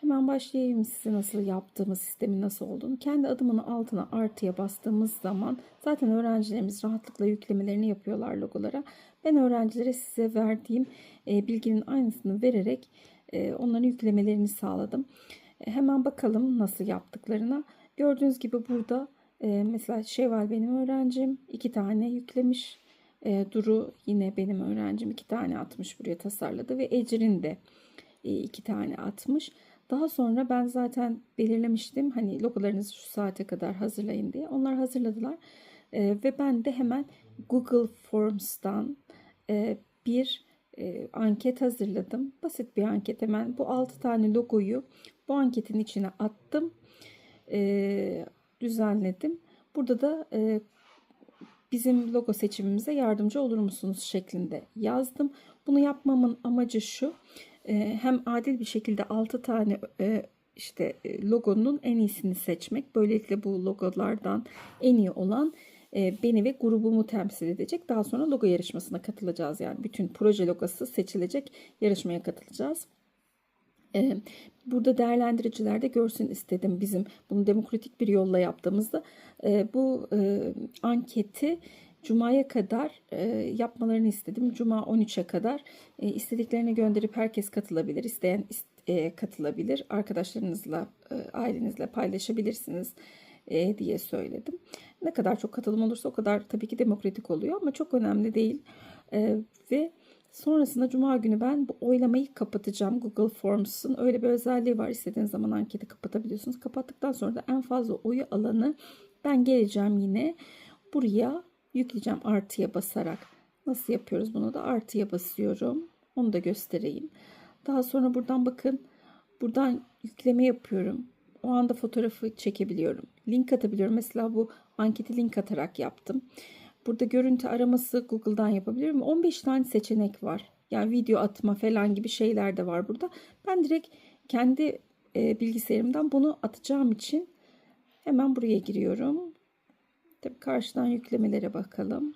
Hemen başlayayım size nasıl yaptığımız sistemin nasıl olduğunu. Kendi adımının altına artıya bastığımız zaman zaten öğrencilerimiz rahatlıkla yüklemelerini yapıyorlar logolara. Ben öğrencilere size verdiğim e, bilginin aynısını vererek e, onların yüklemelerini sağladım. E, hemen bakalım nasıl yaptıklarına. Gördüğünüz gibi burada mesela Şevval benim öğrencim iki tane yüklemiş. Duru yine benim öğrencim iki tane atmış buraya tasarladı ve Ecrin de iki tane atmış. Daha sonra ben zaten belirlemiştim hani logolarınızı şu saate kadar hazırlayın diye. Onlar hazırladılar E, ve ben de hemen Google Forms'tan e, bir e, anket hazırladım. Basit bir anket hemen bu 6 tane logoyu bu anketin içine attım. E, düzenledim. Burada da e, bizim logo seçimimize yardımcı olur musunuz şeklinde yazdım. Bunu yapmamın amacı şu. E, hem adil bir şekilde 6 tane e, işte e, logonun en iyisini seçmek. Böylelikle bu logolardan en iyi olan beni ve grubumu temsil edecek. Daha sonra logo yarışmasına katılacağız. Yani bütün proje logosu seçilecek yarışmaya katılacağız. Burada değerlendiriciler de görsün istedim bizim bunu demokratik bir yolla yaptığımızda bu anketi Cuma'ya kadar e, yapmalarını istedim. Cuma 13'e kadar e, istediklerini gönderip herkes katılabilir. İsteyen ist- e, katılabilir. Arkadaşlarınızla, e, ailenizle paylaşabilirsiniz e, diye söyledim. Ne kadar çok katılım olursa o kadar tabii ki demokratik oluyor ama çok önemli değil. E, ve Sonrasında cuma günü ben bu oylamayı kapatacağım. Google Forms'un öyle bir özelliği var. İstediğiniz zaman anketi kapatabiliyorsunuz. Kapattıktan sonra da en fazla oyu alanı ben geleceğim yine buraya yükleyeceğim artıya basarak. Nasıl yapıyoruz bunu da artıya basıyorum. Onu da göstereyim. Daha sonra buradan bakın. Buradan yükleme yapıyorum. O anda fotoğrafı çekebiliyorum. Link atabiliyorum. Mesela bu anketi link atarak yaptım. Burada görüntü araması Google'dan yapabilirim. 15 tane seçenek var. Yani video atma falan gibi şeyler de var burada. Ben direkt kendi e, bilgisayarımdan bunu atacağım için hemen buraya giriyorum. Tabii karşıdan yüklemelere bakalım.